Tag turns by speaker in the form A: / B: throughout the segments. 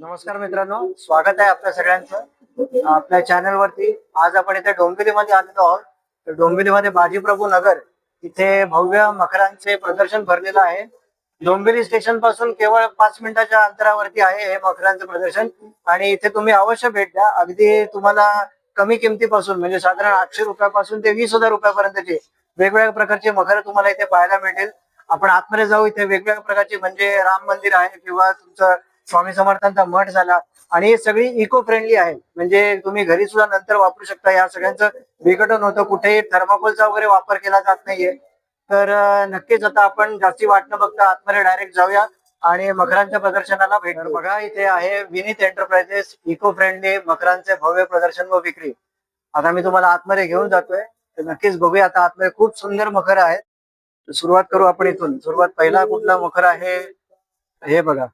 A: नमस्कार मित्रांनो स्वागत आहे आपल्या सगळ्यांचं. आपल्या चॅनल वरती आज आपण इथे डोंबिवलीमध्ये आलेलो आहोत. तर डोंबिवलीमध्ये बाजीप्रभू नगर इथे भव्य मखरांचे प्रदर्शन भरलेलं आहे. डोंबिवली स्टेशनपासून केवळ पाच मिनिटाच्या अंतरावरती आहे हे मखरांचं प्रदर्शन. आणि इथे तुम्ही अवश्य भेट द्या. अगदी तुम्हाला कमी किमतीपासून म्हणजे साधारण आठशे रुपयापासून ते वीस हजार रुपयापर्यंतचे वेगवेगळ्या प्रकारचे मखर तुम्हाला इथे पाहायला मिळतील. आपण आतमध्ये जाऊ इथे वेगवेगळ्या प्रकारचे म्हणजे राम मंदिर आहे किंवा तुमचं स्वामी समर्थांचा मठ झाला आणि हे सगळी इको फ्रेंडली आहे. म्हणजे तुम्ही घरी सुद्धा नंतर वापरू शकता. या सगळ्यांचं विघटन होतं. कुठेही थर्माकोलचा वगैरे वापर केला जात नाहीये. तर नक्कीच आता आपण जास्ती वाट न बघता आतमध्ये डायरेक्ट जाऊया आणि मकरांच्या प्रदर्शनाला भेट बघा इथे आहे विनीत एंटरप्राइजेस इको फ्रेंडली मकरांचे भव्य प्रदर्शन व विक्री. आता मी तुम्हाला आतमध्ये घेऊन जातोय. तर नक्कीच बघूया आता आतमध्ये खूप सुंदर मखर आहेत. सुरुवात करू आपण इथून. सुरुवात पहिला कुठला मखर आहे? हे बघा.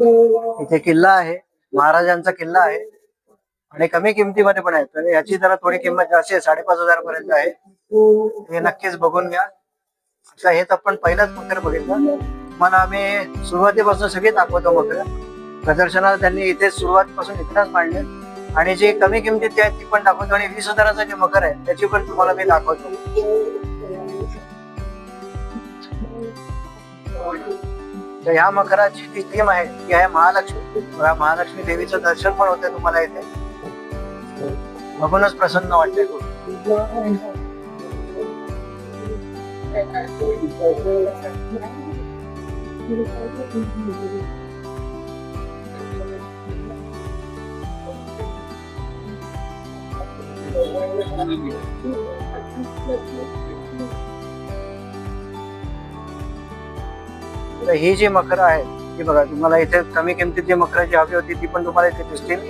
A: इथे किल्ला आहे. महाराजांचा किल्ला आहे. आणि कमी किमतीमध्ये पण आहे. तर याची जरा थोडी किंमत जास्त आहे साडेपाच हजार पर्यंत आहे. हे नक्कीच बघून घ्या. आता हेच आपण पहिलाच मकर बघितलं. मला आम्ही सुरुवातीपासून सगळे दाखवतो मकर प्रदर्शनाला त्यांनी इथे सुरुवातीपासून इतिहास मांडले. आणि जे कमी किमतीत आहे ती पण दाखवतो. आणि वीस हजाराचा जे मकर आहे त्याची पण तुम्हाला मी दाखवतो. तर ह्या मकराची जी थीम आहे ती आहे महालक्ष्मी. या महालक्ष्मी देवीचं दर्शन पण होते तुम्हाला इथे. बघूनच प्रसन्न वाटते खूप. तर ही जी मकर आहे ती बघा तुम्हाला इथे कमी किमतीत जी मकर जी हवी होती ती पण तुम्हाला इथे दिसतील.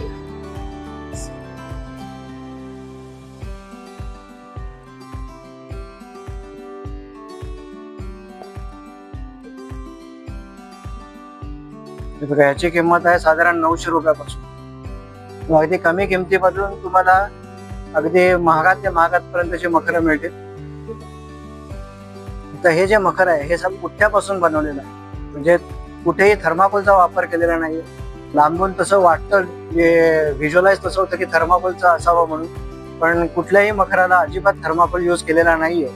A: बघा ह्याची किंमत आहे साधारण नऊशे रुपयापासून. अगदी कमी किमतीपासून तुम्हाला अगदी महागात ते महागात पर्यंतचे मखरं मिळतील. तर हे जे मकर आहे हे सब पुठ्ठ्यापासून बनवलेलं आहे? म्हणजे कुठेही थर्माकोलचा वापर केलेला नाही लांबून तसं वाटतं जे व्हिज्युअलाइज तसं होतं की थर्माकोलचा असावं म्हणून. पण कुठल्याही मखराला अजिबात थर्माकोल यूज केलेला नाहीये.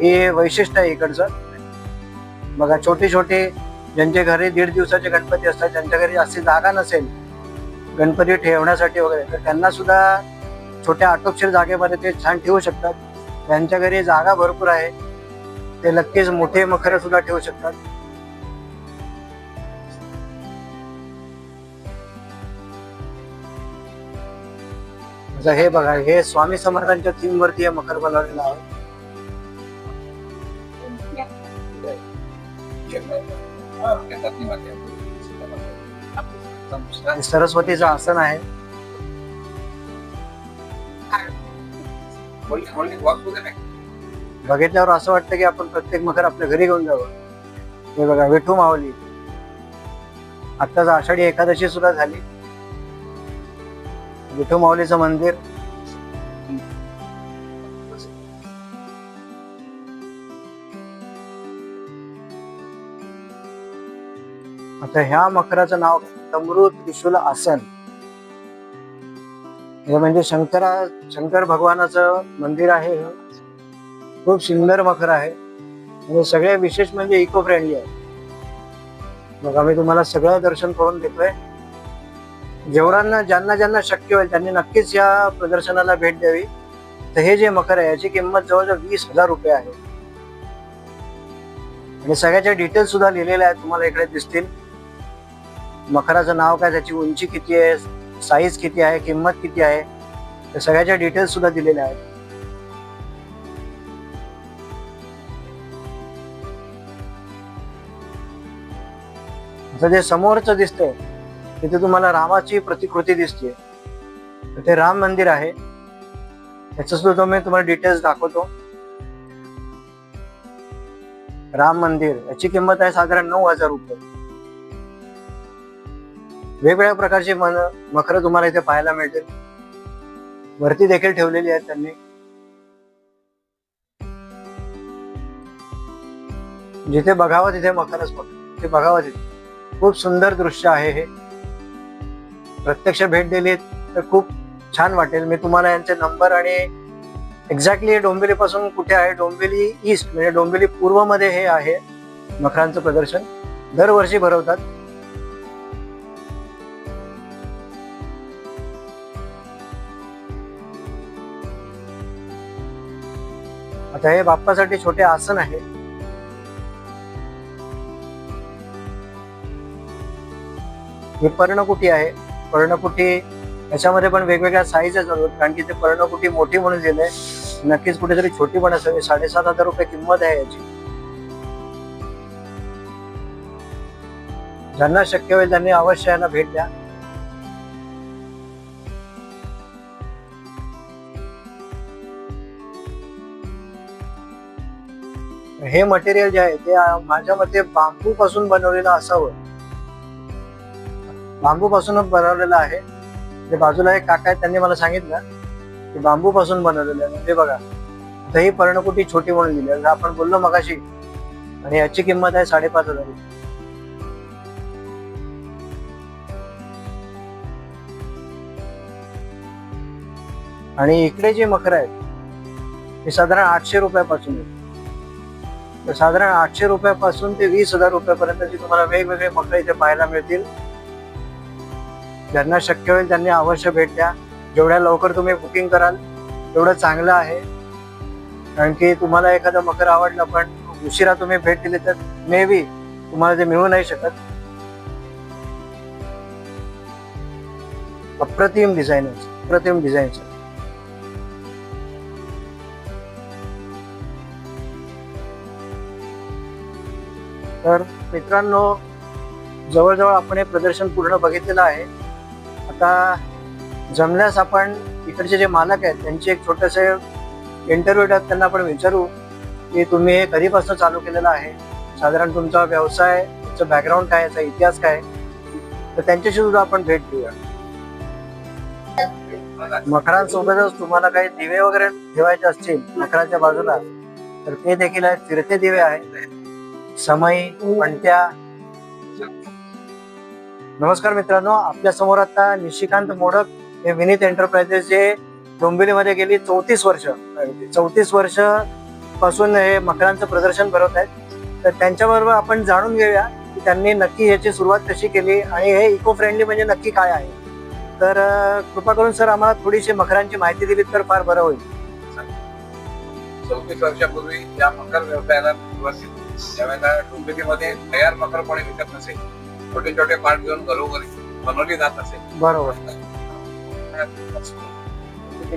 A: हे वैशिष्ट्य आहे इकडचं. बघा छोटे छोटे ज्यांचे घरी दीड दिवसाचे गणपती असतात ज्यांच्या घरी अशी जागा नसेल गणपती ठेवण्यासाठी वगैरे तर त्यांना सुद्धा छोट्या आटोपशीर जागेमध्ये ते छान ठेवू शकतात. त्यांच्या घरी जागा भरपूर आहे. ते नक्कीच मोठे मखर सुद्धा ठेवू शकतात. म्हणजे हे बघा हे स्वामी समर्थांच्या थीम वरती हे मकर बनवलेलं आहे. सरस्वतीचं आसन आहे. बघितल्यावर असं वाटतं की आपण प्रत्येक मकर आपल्या घरी घेऊन जावं. हे बघा विठू मावली आत्ताच आषाढी एकादशी सुद्धा झाली. विठोमावलीचं मंदिर. आता ह्या मकराचं नाव तमृत त्रिशूल आसन. हे म्हणजे शंकरा शंकर भगवानाचं मंदिर आहे हे. खूप सुंदर मकर आहे. आणि सगळे विशेष म्हणजे इको फ्रेंडली आहे. मग आम्ही तुम्हाला सगळं दर्शन करून देतोय. जेवढ्यांना ज्यांना ज्यांना शक्य होईल त्यांनी नक्कीच या प्रदर्शनाला भेट द्यावी. तर हे जे मकर आहे याची किंमत जवळजवळ वीस हजार रुपये आहे. आणि सगळ्याच्या डिटेल्स सुद्धा लिहिलेल्या आहेत तुम्हाला इकडे दिसतील. मकराचं नाव काय त्याची उंची किती आहे साईज किती आहे किंमत किती आहे तर सगळ्याच्या डिटेल्स सुद्धा दिलेल्या आहेत. जे समोरचं दिसतंय तिथे तुम्हाला रामाची प्रतिकृती दिसते ते राम मंदिर आहे. त्याचं सुद्धा मी तुम्हाला डिटेल्स दाखवतो. राम मंदिर याची किंमत आहे साधारण नऊ हजार रुपये. वेगवेगळ्या प्रकारचे मन मकर तुम्हाला इथे पाहायला मिळतील. वरती देखील ठेवलेली आहेत त्यांनी. जिथे बघावं तिथे मकरच बघ ते बघावं तिथे. खूप सुंदर दृश्य आहे हे. प्रत्यक्ष भेट दिली तर खूप छान वाटेल. मी तुम्हाला यांचे नंबर आणि एक्झॅक्टली डोंबिवली पासून कुठे आहे? डोंबिवली ईस्ट म्हणजे डोंबिवली पूर्वमध्ये हे आहे. मखरांचं प्रदर्शन दरवर्षी भरवतात. आता हे बाप्पासाठी छोटे आसन आहे. ही पर्णकुटी आहे. पर्णकुटी याच्यामध्ये पण वेगवेगळ्या साईजेस असतात कारण की ते पर्णकुटी मोठी म्हणून दिले नक्कीच कुठेतरी छोटी पण असावी साडेसात हजार रुपये किंमत आहे याची. ज्यांना शक्य होईल त्यांनी अवश्य यांना भेट द्या. हे मटेरियल जे आहे ते माझ्या मते बांबू पासून बनवलेलं असावं. बांबू पासूनच बनवलेलं आहे ते बाजूला एक काका आहेत त्यांनी मला सांगितलं की बांबू पासून बनवलेलं आहे म्हणजे बघा दही पर्णकुटी छोटी म्हणून दिली आहे. आपण बोललो मगाशी आणि याची किंमत आहे साडेपाच हजार रुपये. आणि इकडे जे मकर आहेत ते साधारण आठशे रुपयापासून आहेत तर साधारण आठशे रुपयापासून ते वीस हजार रुपयापर्यंतची तुम्हाला वेगवेगळे मकर इथे पाहायला मिळतील ज्यांना शक्य होईल त्यांनी अवश्य भेट द्या. जेवढ्या लवकर तुम्ही बुकिंग कराल तेवढं चांगलं आहे. कारण की तुम्हाला एखादं मकर आवडलं पण उशिरा तुम्ही भेट दिली तर मे बी तुम्हाला ते मिळू नाही शकत. अप्रतिम डिझाईन अप्रतिम डिझाईन तर मित्रांनो जवळजवळ आपण हे प्रदर्शन पूर्ण बघितलेलं आहे. आता जमल्यास आपण इकडचे जे मालक आहेत त्यांचे एक छोटेसे इंटरव्ह्यू टाईप त्यांना आपण विचारू की तुम्ही हे कधीपासून चालू केलेलं आहे? साधारण तुमचा व्यवसाय तुमचं बॅकग्राऊंड काय याचा इतिहास काय तर त्यांच्याशी सुद्धा आपण भेट घेऊया. मखरांसोबतच तुम्हाला काही दिवे वगैरे ठेवायचे असतील मखरांच्या बाजूला तर ते देखील आहेत. फिरते दिवे आहेत. समई पणत्या नमस्कार मित्रांनो आपल्यासमोर आता निशिकांत मोडक हे विनीत एंटरप्राइजेस जे डोंबिवलीमध्ये गेली चौतीस वर्ष. चौतीस वर्षपासून हे मकरांचं प्रदर्शन भरवत आहेत. तर त्यांच्याबरोबर आपण जाणून घेऊया की त्यांनी नक्की याची सुरुवात कशी केली आणि हे इको फ्रेंडली म्हणजे नक्की काय आहे. तर कृपा करून सर आम्हाला थोडीशी मकरांची माहिती दिली तर फार बरं होईल.
B: चौतीस वर्षापूर्वी या मकर व्यवसायाला सुरुवात केली. त्यावेळेला डोंबिवलीमध्ये तयार मकर कोणी विकत नसेल छोटे छोटे पार्ट घेऊन घरोघरी बनवली जात असेल
A: बरोबर.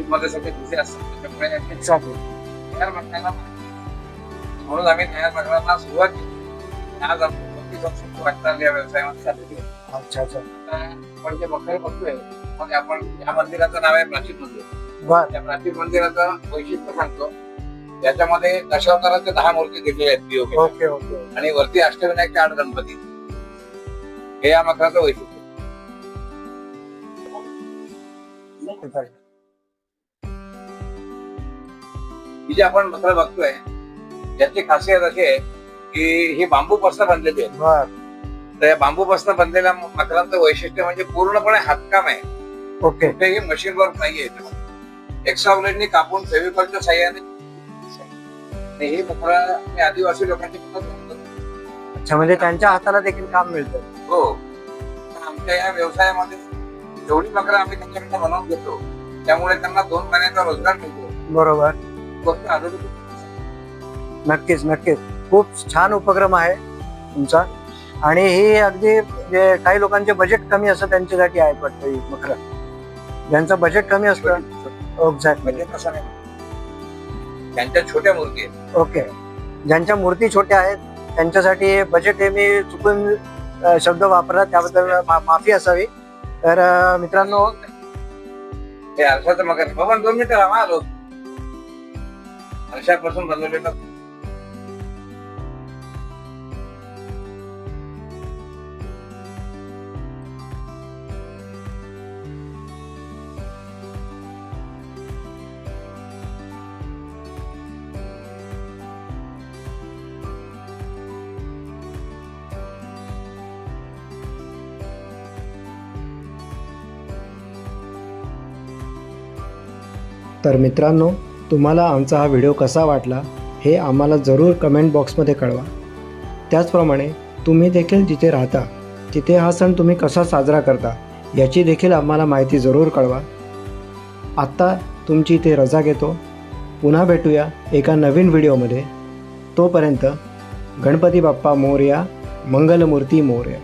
B: मध्ये सगळे असतात. तयार म्हणून आम्ही तयार मकरांना सुरुवात केली. आज आपण वाटचाल या व्यवसायामध्ये. झालेली आहे
A: अच्छा अच्छा.
B: आता आपण जे मकर बघतोय मग आपण या मंदिराचं नाव आहे प्राचीन मंदिर. त्या प्राचीन मंदिराचं वैशिष्ट्य सांगतो. त्याच्यामध्ये दशावताराचे दहा मूर्ती दिलेल्या आहेत
A: ओके
B: आणि वरती अष्टविनायकचे आठ गणपती. हे या मकराचं वैशिष्ट्य. ही जी आपण मकर बघतोय याची खासियत अशी आहे की ही बांबू पासून बनलेली आहे तर या बांबू पासून बनलेल्या मकरांचं वैशिष्ट्य म्हणजे पूर्णपणे हातकाम आहे.
A: ओके.
B: कुठेही मशीन वर्क नाहीये एक्स्ट्रा ब्लेडनी कापून फेविकॉलच्या साह्याने ही मकरा मी आदिवासी लोकांची मदत करतो.
A: अच्छा म्हणजे त्यांच्या हाताला देखील काम मिळतं.
B: हो. आमच्या या व्यवसायामध्ये जेवढी मकर आम्ही त्यांच्याकडे बनवून घेतो त्यामुळे त्यांना दोन महिन्याचा रोजगार मिळतो.
A: बरोबर. नक्कीच नक्कीच. खूप छान उपक्रम आहे तुमचा. आणि ही अगदी जे काही लोकांचे बजेट कमी असतं त्यांच्यासाठी आहेत वाटतं ही मकर. ज्यांचं बजेट कमी असतं एक्झॅक्टली
B: म्हणजे कसं नाही. त्यांच्या छोट्या मूर्ती आहेत.
A: ओके ज्यांच्या मूर्ती छोट्या आहेत त्यांच्यासाठी बजेट हे मी चुकून शब्द वापरला त्याबद्दल मा- माफी असावी. तर अ, मित्रांनो
B: हे आरशाचं मकर बाबा दोन मिनिटं राहा आलो आरशापासून बनवलेलं
A: तर मित्रांनो तुम्हाला आमचा हा व्हिडिओ कसा वाटला हे आम्हाला जरूर कमेंट बॉक्समध्ये कळवा. त्याचप्रमाणे तुम्ही देखील जिथे राहता तिथे हा सण तुम्ही कसा साजरा करता याची देखील आम्हाला माहिती जरूर कळवा. आत्ता तुमची इथे रजा घेतो. पुन्हा भेटूया एका नवीन व्हिडिओमध्ये. तोपर्यंत गणपती बाप्पा मोर्या मंगलमूर्ती मोर्या.